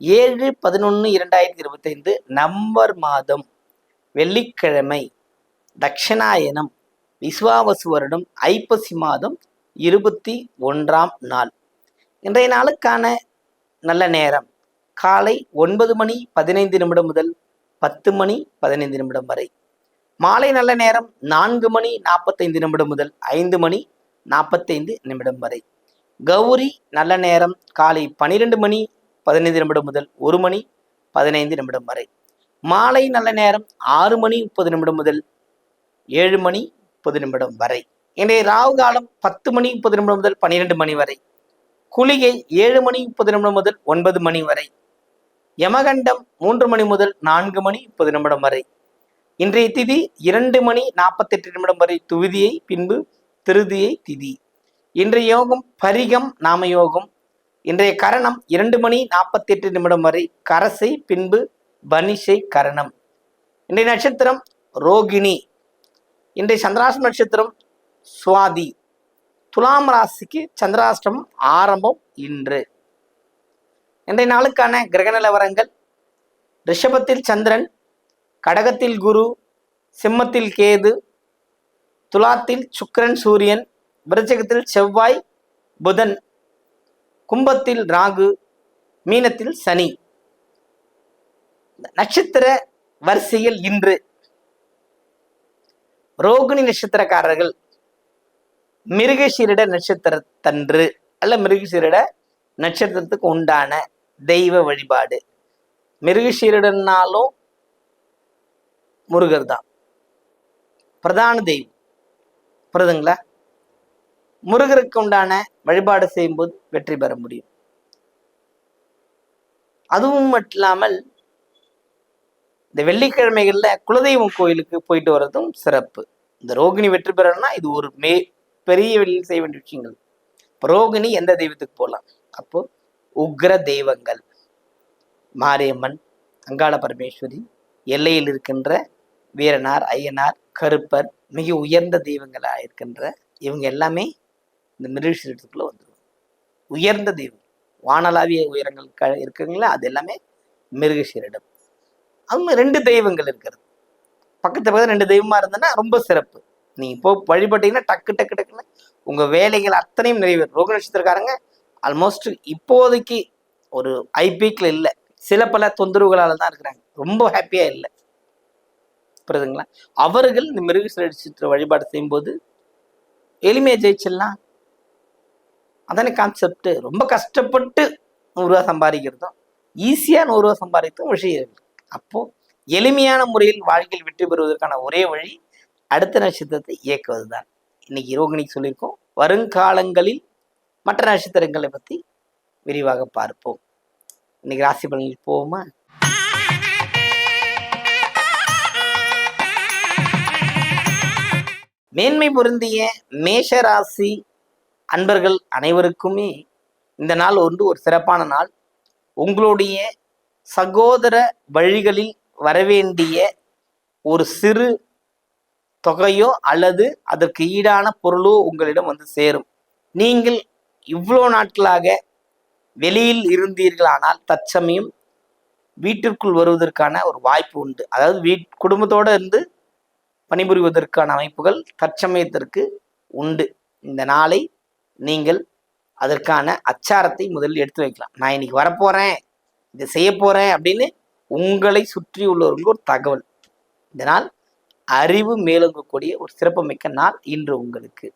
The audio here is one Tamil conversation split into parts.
ஏழு பதினொன்று இரண்டாயிரத்தி இருபத்தைந்து நவம்பர் மாதம் வெள்ளிக்கிழமை தக்ஷணாயனம் விஸ்வாவசு வருடம் ஐப்பசி மாதம் இருபத்தி ஒன்றாம் நாள். இன்றைய நாளுக்கான நல்ல நேரம் காலை ஒன்பது மணி பதினைந்து நிமிடம் முதல் பத்து மணி பதினைந்து நிமிடம் வரை. மாலை நல்ல நேரம் நான்கு மணி நாற்பத்தைந்து நிமிடம் முதல் ஐந்து மணி நாற்பத்தைந்து நிமிடம் வரை. கௌரி நல்ல நேரம் காலை பன்னிரெண்டு மணி பதினைந்து நிமிடம் முதல் ஒரு மணி பதினைந்து நிமிடம் வரை. மாலை நல்ல நேரம் ஆறு மணி முப்பது நிமிடம் முதல் ஏழு மணி முப்பது நிமிடம் வரை. இன்றைய ராகு காலம் பத்து மணி முப்பது நிமிடம் முதல் பன்னிரெண்டு மணி வரை. குளிகை ஏழு மணி முப்பது நிமிடம் முதல் ஒன்பது மணி வரை. யமகண்டம் மூன்று மணி முதல் நான்கு மணி முப்பது நிமிடம் வரை. இன்றைய திதி இரண்டு மணி நாற்பத்தெட்டு நிமிடம் வரை துவிதியை பின்பு திருதியை திதி. இன்றைய யோகம் பரிகம் நாம யோகம் இன்றைய கரணம் இரண்டு மணி நாற்பத்தி எட்டு நிமிடம் வரை கரசை பின்பு பனிஷை கரணம். இன்றைய நட்சத்திரம் ரோகிணி. இன்றைய சந்திராஷ்டம் நட்சத்திரம் சுவாதி. துலாம் ராசிக்கு சந்திராஷ்டமம் ஆரம்பம் இன்று. இன்றைய நாளுக்கான கிரக நிலவரங்கள் ரிஷபத்தில் சந்திரன் கடகத்தில் குரு சிம்மத்தில் கேது துலாத்தில் சுக்கிரன் சூரியன் விருச்சகத்தில் செவ்வாய் புதன் கும்பத்தில் ராகு மீனத்தில் சனி. நட்சத்திர வரிசையில் இன்று ரோகிணி நட்சத்திரக்காரர்கள் மிருகசீரிட நட்சத்திரத்தன்று அல்ல மிருகசீரிட நட்சத்திரத்துக்கு உண்டான தெய்வ வழிபாடு. மிருகசீரிடனாலும் முருகர் தான் பிரதான தெய்வம். புரியுதுங்களா முருகருக்கு உண்டான வழிபாடு செய்யும்போது வெற்றி பெற முடியும். அதுவும் மட்டும் இல்லாமல் இந்த வெள்ளிக்கிழமைகள்ல குலதெய்வம் கோயிலுக்கு போயிட்டு வர்றதும் சிறப்பு. இந்த ரோகிணி வெற்றி பெறணும்னா இது ஒரு மே பெரிய வெளியில் செய்ய வேண்டிய விஷயங்கள். இப்போ ரோகிணி எந்த தெய்வத்துக்கு போகலாம் அப்போ உக்ர தெய்வங்கள். மாரியம்மன் அங்காள பரமேஸ்வரி எல்லையில் இருக்கின்ற வீரனார் ஐயனார் கருப்பர் மிக உயர்ந்த தெய்வங்களா இருக்கின்ற இவங்க எல்லாமே இந்த மிருஷத்துக்குள்ளே வந்துடும் உயர்ந்த தெய்வம் வானளாவிய உயரங்கள் க இருக்குங்களா? அது எல்லாமே மிருகசீரிடம். அவங்க ரெண்டு தெய்வங்கள் இருக்கிறது. பக்கத்து பக்கத்தில் ரெண்டு தெய்வமா இருந்ததுன்னா ரொம்ப சிறப்பு. நீங்கள் இப்போ வழிபட்டீங்கன்னா டக்கு டக்கு டக்குன்னு உங்க வேலைகள் அத்தனையும் நிறைவேறும். ரோக நட்சத்திரக்காரங்க ஆல்மோஸ்ட் இப்போதைக்கு ஒரு ஐபிக்கில் இல்லை. சில பல தொந்தரவுகளால தான் இருக்கிறாங்க. ரொம்ப ஹாப்பியா இல்லை. புரியுதுங்களா? அவர்கள் இந்த மிருகசீர வழிபாடு செய்யும்போது எளிமையை ஜெயிச்சிடலாம். அதான கான்செப்ட் ரொம்ப கஷ்டப்பட்டு நூறுரூவா சம்பாதிக்கிறதும் ஈஸியாக நூறுரூவா சம்பாதிக்கிறதும் விஷயம் அப்போது எளிமையான முறையில் வாழ்க்கையில் வெற்றி பெறுவதற்கான ஒரே வழி அடுத்த நட்சத்திரத்தை இயக்குவது தான் இன்னைக்கு ரோகிணிக்கு சொல்லியிருக்கோம் வருங்காலங்களில் மற்ற நட்சத்திரங்களை பற்றி விரிவாக பார்ப்போம். இன்னைக்கு ராசி பலன்களுக்கு போவோமா? மேன்மை பொருந்திய மேஷ ராசி அன்பர்கள் அனைவருக்குமே இந்த நாள் ஒன்று ஒரு சிறப்பான நாள். உங்களுடைய சகோதர வழிகளில் வரவேண்டிய ஒரு சிறு தொகையோ அல்லது அதற்கு ஈடான பொருளோ உங்களிடம் வந்து சேரும். நீங்கள் இவ்வளோ நாட்களாக வெளியில் இருந்தீர்களானால் தற்சமயம் வீட்டிற்குள் வருவதற்கான ஒரு வாய்ப்பு உண்டு. அதாவது வீட் குடும்பத்தோடு இருந்து பணிபுரிவதற்கான அமைப்புகள் தற்சமயத்திற்கு உண்டு. இந்த நாளை நீங்கள் அதற்கான அச்சாரத்தை முதலில் எடுத்து வைக்கலாம். நான் இன்னைக்கு வரப்போறேன் இதை செய்ய போறேன் அப்படின்னு உங்களை சுற்றி உள்ளவர்களுக்கு ஒரு தகவல். இதனால் அறிவு மேலோங்கக்கூடிய ஒரு சிறப்புமிக்க நாள் இன்று உங்களுக்கு.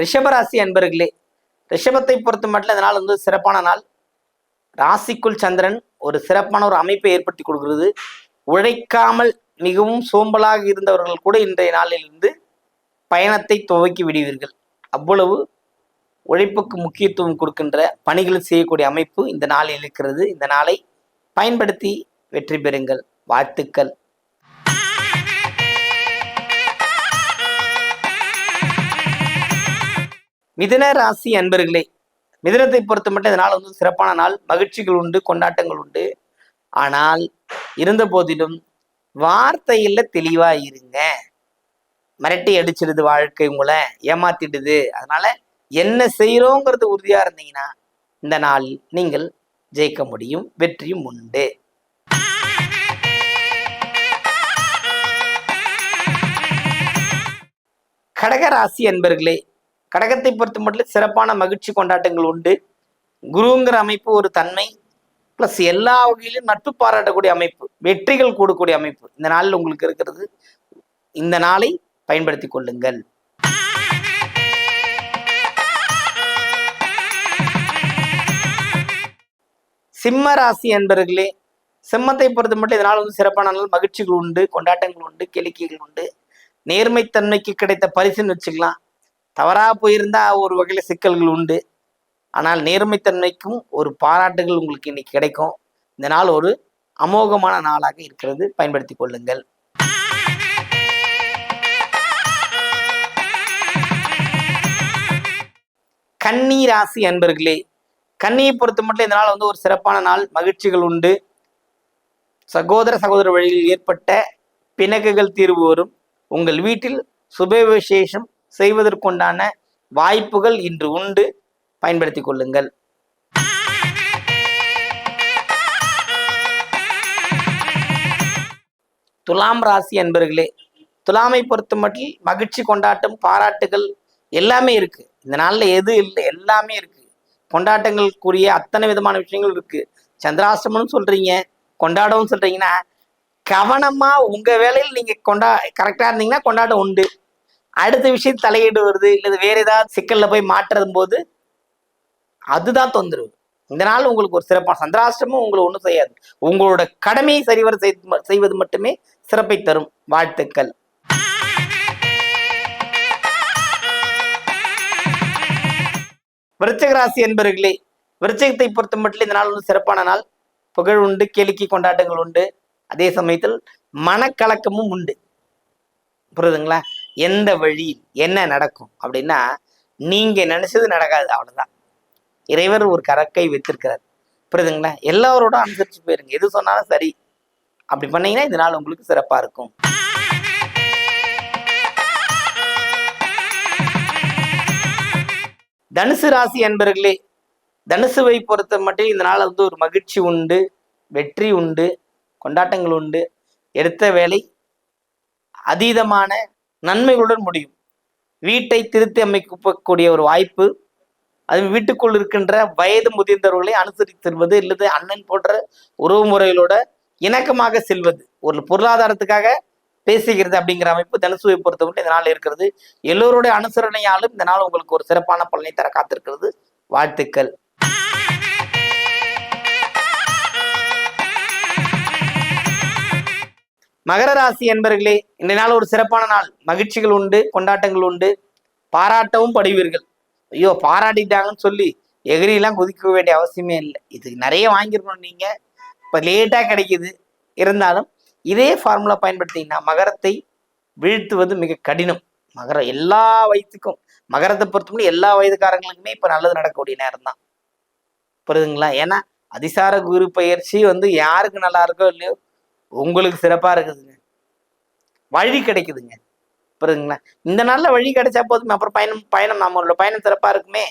ரிஷபராசி அன்பர்களே ரிஷபத்தை பொறுத்த மட்டும் இந்த நாள் வந்து சிறப்பான நாள். ராசிக்குள் சந்திரன் ஒரு சிறப்பான ஒரு அமைப்பை ஏற்படுத்தி கொடுக்கிறது. உழைக்காமல் மிகவும் சோம்பலாக இருந்தவர்கள் கூட இன்றைய நாளிலிருந்து பயணத்தை துவக்கி விடுவீர்கள். அவ்வளவு உழைப்புக்கு முக்கியத்துவம் கொடுக்கின்ற பணிகளை செய்யக்கூடிய அமைப்பு இந்த நாளில் இருக்கிறது. இந்த நாளை பயன்படுத்தி வெற்றி பெறுங்கள். வாழ்த்துக்கள். மிதன ராசி அன்பர்களே மிதனத்தை பொறுத்த மட்டும் இந்த நாள் வந்து சிறப்பான நாள். மகிழ்ச்சிகள் உண்டு கொண்டாட்டங்கள் உண்டு. ஆனால் இருந்த போதிலும் வார்த்தையில தெளிவா இருங்க. மிரட்டி அடிச்சிடுது வாழ்க்கை உங்களை ஏமாத்திடுது. அதனால என்ன செய்யறோங்கிறது உறுதியா இருந்தீங்கன்னா இந்த நாள் நீங்கள் ஜெயிக்க முடியும் வெற்றியும் உண்டு. கடகராசி அன்பர்களே கடகத்தை பொறுத்த மட்டும் சிறப்பான மகிழ்ச்சி கொண்டாட்டங்கள் உண்டு. குருங்கிற அமைப்பு ஒரு தன்மை பிளஸ் எல்லா வகையிலும் நட்பு பாராட்டக்கூடிய அமைப்பு வெற்றிகள் கூடக்கூடிய அமைப்பு. இந்த நாளில் உங்களுக்கு இருக்கிறது. இந்த நாளை பயன்படுத்திக் கொள்ளுங்கள். சிம்ம ராசி என்பர்களே சிம்மத்தை பொறுத்த மட்டும் இதனால் வந்து சிறப்பான நாள். மகிழ்ச்சிகள் உண்டு கொண்டாட்டங்கள் உண்டு கிளிக்கைகள் உண்டு. நேர்மைத்தன்மைக்கு கிடைத்த பரிசுன்னு வச்சுக்கலாம். தவறாக போயிருந்தா ஒரு வகையில் சிக்கல்கள் உண்டு. ஆனால் நேர்மைத்தன்மைக்கும் ஒரு பாராட்டுகள் உங்களுக்கு இன்னைக்கு கிடைக்கும். இந்த நாள் ஒரு அமோகமான நாளாக இருக்கிறது. பயன்படுத்திக் கொள்ளுங்கள். கன்னி ராசி அன்பர்களே கன்னியை பொறுத்த மட்டும் இந்த நாள் வந்து ஒரு சிறப்பான நாள். மகிழ்ச்சிகள் உண்டு. சகோதர சகோதர வழியில் ஏற்பட்ட பிணக்குகள் தீர்வு வரும். உங்கள் வீட்டில் சுப விசேஷம் செய்வதற்குண்டான வாய்ப்புகள் இன்று உண்டு. பயன்படுத்திக் கொள்ளுங்கள். துலாம் ராசி என்பர்களே துலாமை பொறுத்த மட்டும் மகிழ்ச்சி கொண்டாட்டம் பாராட்டுகள் எல்லாமே இருக்கு. இந்த நாளில் எது இல்லை எல்லாமே இருக்கு. கொண்டாட்டங்களுக்குரிய அத்தனை விதமான விஷயங்கள் இருக்கு. சந்திராசிரமம்னு சொல்றீங்க கொண்டாடவும் சொல்றீங்கன்னா கவனமா உங்க வேலையில் நீங்க கொண்டா கரெக்டா இருந்தீங்கன்னா கொண்டாட்டம் உண்டு. அடுத்த விஷயம் தலையீடு வருது இல்லை வேற ஏதாவது சிக்கல்ல போய் மாற்றும் போது அதுதான் தொந்தரவு. இந்த நாள் உங்களுக்கு ஒரு சிறப்பான சந்திராஷ்டமும் உங்களை ஒன்றும் செய்யாது. உங்களோட கடமையை சரிவர செய்வது மட்டுமே சிறப்பை தரும். வாழ்த்துக்கள். விருச்சகராசி என்பர்களே விருச்சகத்தை பொறுத்த மட்டும் இந்த நாள் வந்து சிறப்பான நாள். புகழ் உண்டு கேளிக்கை கொண்டாட்டங்கள் உண்டு. அதே சமயத்தில் மனக்கலக்கமும் உண்டு. புரியுதுங்களா? எந்த வழியில் என்ன நடக்கும் அப்படின்னா நீங்க நினைச்சது நடக்காது அவ்வளவுதான். இறைவர் ஒரு கரக்கை வைத்திருக்கிறார். புரியுதுங்களா? எல்லாரோட அனுசரிச்சு போயிருங்க. எது சொன்னாலும் சரி. அப்படி பண்ணீங்கன்னா இந்த நாள் உங்களுக்கு சிறப்பா இருக்கும். தனுசு ராசி அன்பர்களே தனுசுவை பொறுத்த மட்டும் இந்த நாள் வந்து ஒரு மகிழ்ச்சி உண்டு வெற்றி உண்டு கொண்டாட்டங்கள் உண்டு. எடுத்த வேலை அதீதமான நன்மைகளுடன் முடியும். வீட்டை திருத்தி அமைக்கக்கூடிய ஒரு வாய்ப்பு அது வீட்டுக்குள் இருக்கின்ற வயது முதிர்ந்தவர்களை அனுசரித்து செல்வது இல்லது அண்ணன் போன்ற உறவு முறைகளோட இணக்கமாக செல்வது. ஒரு பொருளாதாரத்துக்காக பேசுகிறது அப்படிங்கிற அமைப்பு தனுசுவை பொறுத்தவரை இந்த நாள் இருக்கிறது. எல்லோருடைய அனுசரணையாலும் இந்த நாள் உங்களுக்கு ஒரு சிறப்பான பலனை தர காத்திருக்கிறது. வாழ்த்துக்கள். மகர ராசி என்பர்களே இந்த நாள் ஒரு சிறப்பான நாள். மகிழ்ச்சிகள் உண்டு கொண்டாட்டங்கள் உண்டு. பாராட்டவும் படுவீர்கள். ஐயோ பாராட்டிட்டாங்கன்னு சொல்லி எகிரிலாம் குதிக்க வேண்டிய அவசியமே இல்லை. இது நிறைய வாங்கியிருக்கணும் நீங்க. இப்போ லேட்டாக கிடைக்குது. இருந்தாலும் இதே ஃபார்முலா பயன்படுத்திங்கன்னா மகரத்தை வீழ்த்துவது மிக கடினம். மகரம் எல்லா வயதுக்கும் மகரத்தை பொறுத்தவரை எல்லா வயதுக்காரங்களுக்குமே இப்போ நல்லது நடக்கக்கூடிய நேரம் தான் புரியுதுங்களா? ஏன்னா அதிசார குரு பயிற்சி வந்து யாருக்கு நல்லா இருக்கோ இல்லையோ உங்களுக்கு சிறப்பா இருக்குதுங்க. வழி கிடைக்குதுங்க. புரியுதுங்களா இந்த நாளில் வழி கிடைச்சா போதுமே. அப்புறம் பயணம் பயணம் நாம பயணம் சிறப்பாக இருக்குமே.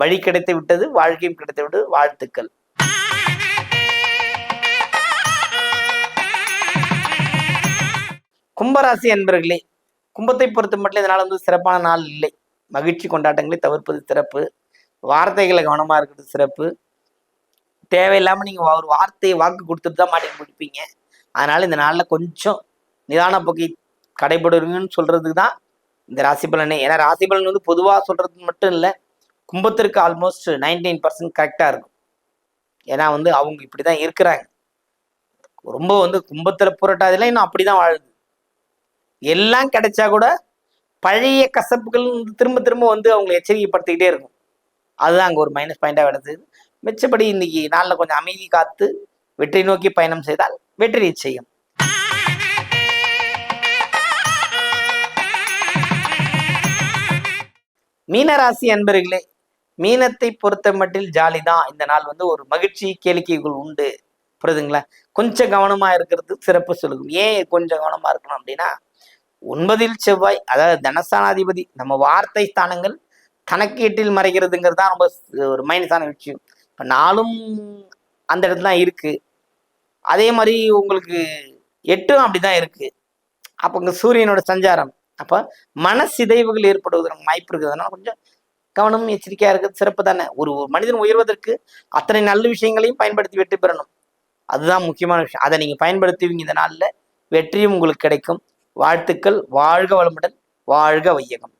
வழி கிடைத்து விட்டது வாழ்க்கையும் கிடைத்து விட்டது வாழ்த்துக்கள். கும்பராசி என்பர்களே கும்பத்தை பொறுத்த மட்டும் இதனால் வந்து சிறப்பான நாள் இல்லை. மகிழ்ச்சி கொண்டாட்டங்களை தவிர்ப்பது சிறப்பு. வார்த்தைகளை கவனமாக இருக்கிறது சிறப்பு. தேவையில்லாமல் நீங்கள் ஒரு வார்த்தையை வாக்கு கொடுத்துட்டு தான் மாட்டி முடிப்பீங்க. அதனால இந்த நாளில் கொஞ்சம் நிதான போக்கை கடைபிடுங்கன்னு சொல்றதுக்கு தான் இந்த ராசி பலனே. ஏன்னா ராசி பலன் வந்து பொதுவாக சொல்றது மட்டும் இல்லை கும்பத்திற்கு ஆல்மோஸ்ட் நைன்டி நைன் பர்சன்ட் கரெக்டாக இருக்கும். ஏன்னா வந்து அவங்க இப்படி தான் இருக்கிறாங்க. ரொம்ப வந்து கும்பத்தில் புரட்டாதெல்லாம் இன்னும் அப்படி தான் வாழுது எல்லாம் கிடைச்சா கூட பழைய கசப்புகள் திரும்ப திரும்ப வந்து அவங்களை எச்சரிக்கைப்படுத்திக்கிட்டே இருக்கும். அதுதான் அங்கே ஒரு மைனஸ் பாயிண்டாக விடுது மிச்சப்படி இன்னைக்கு நாளில் கொஞ்சம் அமைதி காத்து வெற்றி நோக்கி பயணம் செய்தால் வெற்றி நிச்சயம். மீனராசி அன்பர்களே மீனத்தை பொறுத்த மட்டில் ஜாலி தான் இந்த நாள் வந்து ஒரு மகிழ்ச்சி கேளிக்கைகள் உண்டு. புரியுதுங்களா கொஞ்சம் கவனமா இருக்கிறது சிறப்பு சொல்லுங்க ஏன் கொஞ்சம் கவனமா இருக்கணும் அப்படின்னா ஒன்பதில் செவ்வாய் அதாவது தனஸ்தானாதிபதி நம்ம வார்த்தை ஸ்தானங்கள் கணக்கீட்டில் மறைகிறதுங்கிறது தான் ரொம்ப ஒரு மைனஸான விஷயம். இப்போ நாளும் அந்த இடத்துல தான் இருக்கு. அதே மாதிரி உங்களுக்கு எட்டும் அப்படிதான் இருக்கு. அப்போ இங்கே சூரியனோட சஞ்சாரம் அப்போ மன சிதைவுகள் ஏற்படுவதற்கு வாய்ப்பு இருக்கிறதுனால கொஞ்சம் கவனமும் எச்சரிக்கையா இருக்கிறது சிறப்பு தானே? ஒரு மனிதன் உயர்வதற்கு அத்தனை நல்ல விஷயங்களையும் பயன்படுத்தி வெற்றி பெறணும். அதுதான் முக்கியமான விஷயம். அதை நீங்க பயன்படுத்துவீங்க இந்த நாளில் வெற்றியும் உங்களுக்கு கிடைக்கும். வாழ்த்துக்கள். வாழ்க வளமுடன். வாழ்க வையகம்.